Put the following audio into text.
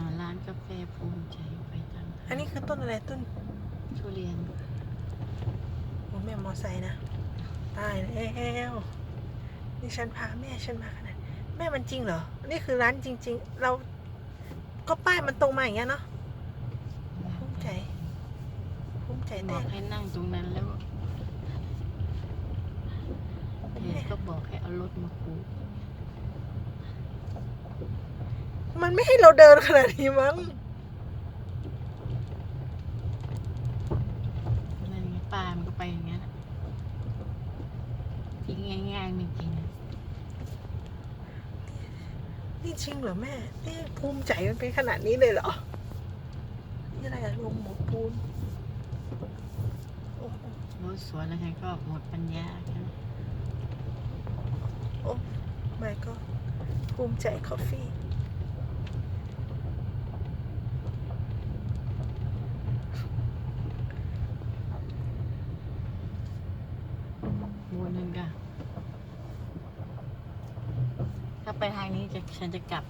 าร้านกาแฟภูมิใจไปตั้งอันนี้คือต้นอะไรต้นทุเรียนโอ้แม่มอไซค์นะ ตายแล้วนี่ฉันพาแม่ฉันมาขนาดแม่มันจริงเหรอ นี่คือร้านจริง ๆ เราก็ป้ายมันตรงมาอย่างเงี้ยเนาะภูมิใจภูมิใจบแน่อกให้นั่งตรงนั้นแล้วเด็กก็บอกให้เอารถมาปู มันไม่ให้เราเดินขนาดนี้มั้งนั่นไงปลามันก็ไปอย่างนั้นอะทิ้งง่ายๆไม่กิน นี่จริงเหรอแม่ นี่ภูมิใจมันเป็นขนาดนี้เลยเหรอ นี่อะไรอะลงหมดปูนโอ้โหรถสวนแล้วฉันก็หมดปัญญาใช่ไหมโอ้ไม่ก็ภูมิใจคอฟฟี่ โมนึงก็ถ้า ไปทางนี้จะฉันจะกลับ